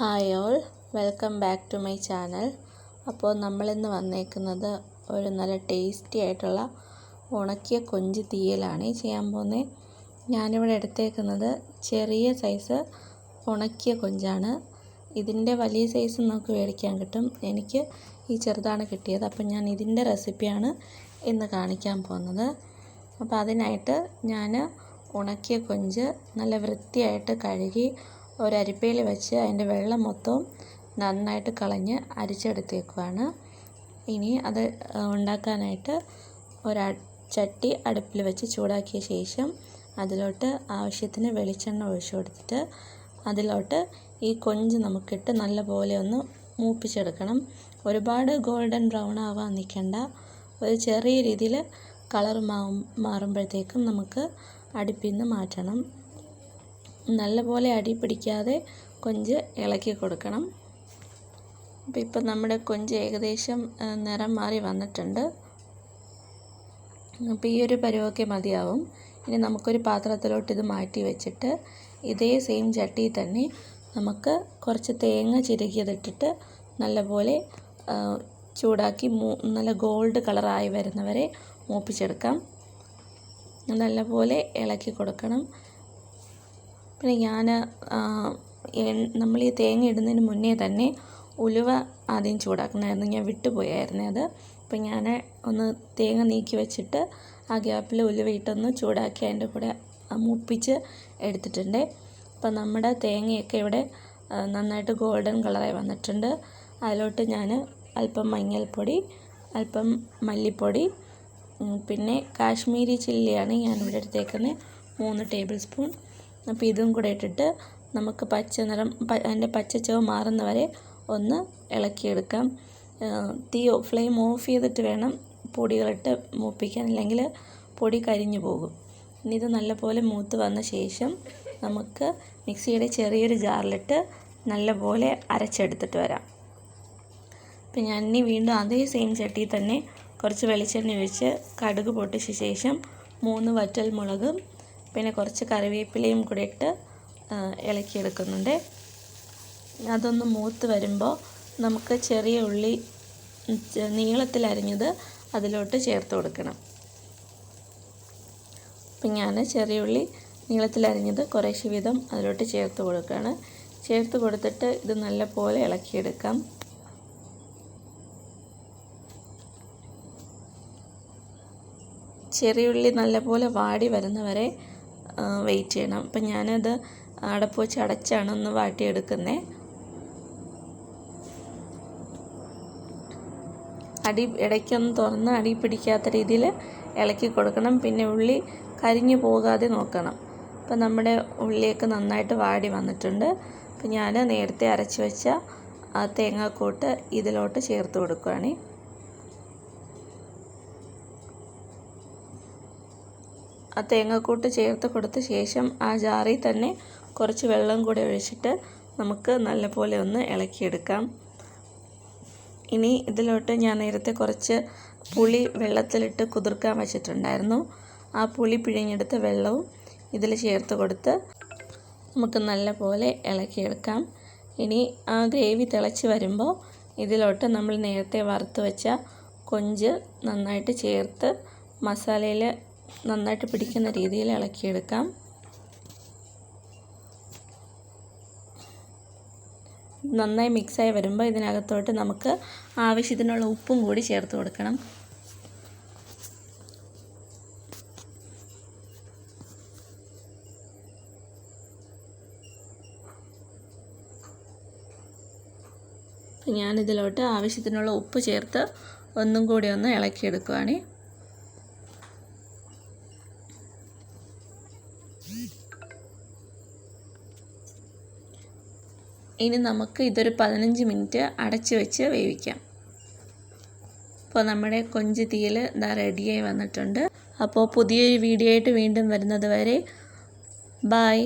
Hi all welcome back to my channel അപ്പോൾ നമ്മളിന്ന് വന്നേക്കുന്നത് ഒരു നല്ല ടേസ്റ്റി ആയിട്ടുള്ള ഉണക്കിയ കൊഞ്ച് തീയലാണ് ചെയ്യാൻ പോകുന്നത് ഞാനിവിടെ എടുത്തേക്കുന്നത് ചെറിയ സൈസ് ഉണക്കിയ കൊഞ്ചാണ്. ഇതിന്റെ വലിയ സൈസ് നമുക്ക് മേടിക്കാൻ കിട്ടും. എനിക്ക് ഈ ചെറുതാണ് കിട്ടിയത്. അപ്പം ഞാൻ ഇതിന്റെ റെസിപ്പിയാണ് ഇന്ന് കാണിക്കാൻ പോകുന്നത്. അപ്പോൾ അതിനായിട്ട് ഞാൻ ഉണക്കിയ കൊഞ്ച് നല്ല വൃത്തിയായിട്ട് കഴുകി ഒരരിപ്പയിൽ വെച്ച് അതിന്റെ വെള്ളം മൊത്തവും നന്നായിട്ട് കളഞ്ഞ് അരിച്ചെടുത്തേക്കുവാണ്. ഇനി അത് ഉണ്ടാക്കാനായിട്ട് ഒരു ചട്ടി അടുപ്പിൽ വെച്ച് ചൂടാക്കിയ ശേഷം അതിലോട്ട് ആവശ്യത്തിന് വെളിച്ചെണ്ണ ഒഴിച്ചു കൊടുത്തിട്ട് അതിലോട്ട് ഈ കൊഞ്ച് നമുക്കിട്ട് നല്ലപോലെ ഒന്ന് മൂപ്പിച്ചെടുക്കണം. ഒരുപാട് ഗോൾഡൻ ബ്രൗൺ ആവാൻ നിൽക്കണ്ട. ഒരു ചെറിയ രീതിയിൽ കളർ മാറുമ്പോഴത്തേക്കും നമുക്ക് അടുപ്പിൽ നിന്ന് മാറ്റണം. നല്ലപോലെ അടി പിടിക്കാതെ കൊഞ്ച് ഇളക്കി കൊടുക്കണം. അപ്പോൾ ഇപ്പം നമ്മുടെ കൊഞ്ച് ഏകദേശം നിറം മാറി വന്നിട്ടുണ്ട്. അപ്പോൾ ഈ ഒരു പരുവമൊക്കെ മതിയാവും. ഇനി നമുക്കൊരു പാത്രത്തിലോട്ട് ഇത് മാറ്റി വെച്ചിട്ട് ഇതേ സെയിം ചട്ടിയിൽ തന്നെ നമുക്ക് കുറച്ച് തേങ്ങ ചിരകിയതിട്ടിട്ട് നല്ലപോലെ ചൂടാക്കി നല്ല ഗോൾഡ് കളറായി വരുന്നവരെ മൂപ്പിച്ചെടുക്കാം. നല്ലപോലെ ഇളക്കി കൊടുക്കണം. പിന്നെ ഞാൻ നമ്മൾ ഈ തേങ്ങ ഇടുന്നതിന് മുന്നേ തന്നെ ഉലുവ ആദ്യം ചൂടാക്കണമായിരുന്നു ഞാൻ വിട്ടുപോയായിരുന്നു അത്. അപ്പം ഞാൻ ഒന്ന് തേങ്ങ നീക്കി വെച്ചിട്ട് ആ ഗ്യാപ്പിൽ ഉലുവ ഇട്ടൊന്ന് ചൂടാക്കി അതിന്റെ കൂടെ മുപ്പിച്ച് എടുത്തിട്ടുണ്ട്. അപ്പം നമ്മുടെ തേങ്ങയൊക്കെ ഇവിടെ നന്നായിട്ട് ഗോൾഡൻ കളറായി വന്നിട്ടുണ്ട്. അതിലോട്ട് ഞാൻ അല്പം മഞ്ഞൾപ്പൊടി അല്പം മല്ലിപ്പൊടി പിന്നെ കാശ്മീരി ചില്ലിയാണ് ഞാനിവിടെ എടുത്തേക്കുന്നത്. മൂന്ന് ടേബിൾ സ്പൂൺ. അപ്പോൾ ഇതും കൂടെ ഇട്ടിട്ട് നമുക്ക് പച്ച നിറം അതിന്റെ പച്ചച്ചവ് മാറുന്ന വരെ ഒന്ന് ഇളക്കിയെടുക്കാം. തീ ഫ്ലെയിം ഓഫ് ചെയ്തിട്ട് വേണം പൊടികളിട്ട് മൂപ്പിക്കാൻ. അല്ലെങ്കിൽ പൊടി കരിഞ്ഞു പോകും. ഇനി ഇത് നല്ലപോലെ മൂത്ത് വന്ന ശേഷം നമുക്ക് മിക്സിയുടെ ചെറിയൊരു ജാറിലിട്ട് നല്ലപോലെ അരച്ചെടുത്തിട്ട് വരാം. അപ്പം ഞാൻ ഇനി വീണ്ടും അതേ സെയിം ചട്ടിയിൽ തന്നെ കുറച്ച് വെളിച്ചെണ്ണ ഒഴിച്ച് കടുക് പൊട്ടിച്ച ശേഷം മൂന്ന് വറ്റൽ മുളകും പിന്നെ കുറച്ച് കറിവേപ്പിലയും കൂടി ഇട്ട് ഇളക്കിയെടുക്കുന്നുണ്ട്. അതൊന്ന് മൂത്ത് വരുമ്പോൾ നമുക്ക് ചെറിയ ഉള്ളി നീളത്തിൽ അരിഞ്ഞത് അതിലോട്ട് ചേർത്ത് കൊടുക്കണം. അപ്പം ഞാൻ ചെറിയ ഉള്ളി നീളത്തിൽ അരിഞ്ഞത് കുറേശ്ശെ വീതം അതിലോട്ട് ചേർത്ത് കൊടുക്കുകയാണ്. ചേർത്ത് കൊടുത്തിട്ട് ഇത് നല്ലപോലെ ഇളക്കിയെടുക്കാം. ചെറിയുള്ളി നല്ലപോലെ വാടി വരുന്നവരെ വെയിറ്റ് ചെയ്യണം. അപ്പം ഞാനത് അടപ്പ് വെച്ച് അടച്ചാണ് ഒന്ന് വാട്ടിയെടുക്കുന്നത് അടി ഇടയ്ക്കൊന്ന് തുറന്ന് അടി പിടിക്കാത്ത രീതിയിൽ ഇളക്കി കൊടുക്കണം. പിന്നെ ഉള്ളി കരിഞ്ഞു പോകാതെ നോക്കണം. അപ്പം നമ്മുടെ ഉള്ളിയൊക്കെ നന്നായിട്ട് വാടി വന്നിട്ടുണ്ട്. അപ്പം ഞാൻ നേരത്തെ അരച്ച് വെച്ച ആ തേങ്ങാക്കൂട്ട് ഇതിലോട്ട് ചേർത്ത് കൊടുക്കുകയാണ് ആ തേങ്ങക്കൂട്ട് ചേർത്ത് കൊടുത്ത ശേഷം ആ ജാറിൽ തന്നെ കുറച്ച് വെള്ളം കൂടെ ഒഴിച്ചിട്ട് നമുക്ക് നല്ലപോലെ ഒന്ന് ഇളക്കിയെടുക്കാം. ഇനി ഇതിലോട്ട് ഞാൻ നേരത്തെ കുറച്ച് പുളി വെള്ളത്തിലിട്ട് കുതിർക്കാൻ വെച്ചിട്ടുണ്ടായിരുന്നു. ആ പുളി പിഴിഞ്ഞെടുത്ത വെള്ളവും ഇതിൽ ചേർത്ത് കൊടുത്ത് നമുക്ക് നല്ലപോലെ ഇളക്കിയെടുക്കാം. ഇനി ആ ഗ്രേവി തിളച്ച് വരുമ്പോൾ ഇതിലോട്ട് നമ്മൾ നേരത്തെ വറുത്ത് വെച്ച കൊഞ്ച് നന്നായിട്ട് ചേർത്ത് മസാലയിൽ നന്നായിട്ട് പിടിക്കുന്ന രീതിയിൽ ഇളക്കിയെടുക്കാം. നന്നായി മിക്സായി വരുമ്പോൾ ഇതിനകത്തോട്ട് നമുക്ക് ആവശ്യത്തിനുള്ള ഉപ്പും കൂടി ചേർത്ത് കൊടുക്കണം. ഞാനിതിലോട്ട് ആവശ്യത്തിനുള്ള ഉപ്പ് ചേർത്ത് ഒന്നും കൂടി ഒന്ന് ഇളക്കിയെടുക്കുവാണ്. ഇനി നമുക്ക് ഇതൊരു പതിനഞ്ച് മിനിറ്റ് അടച്ച് വെച്ച് വേവിക്കാം. അപ്പോൾ നമ്മുടെ കൊഞ്ച് തീയിൽ ഇതാ റെഡിയായി വന്നിട്ടുണ്ട്. അപ്പോൾ പുതിയൊരു വീഡിയോ ആയിട്ട് വീണ്ടും വരുന്നത് വരെ ബായ്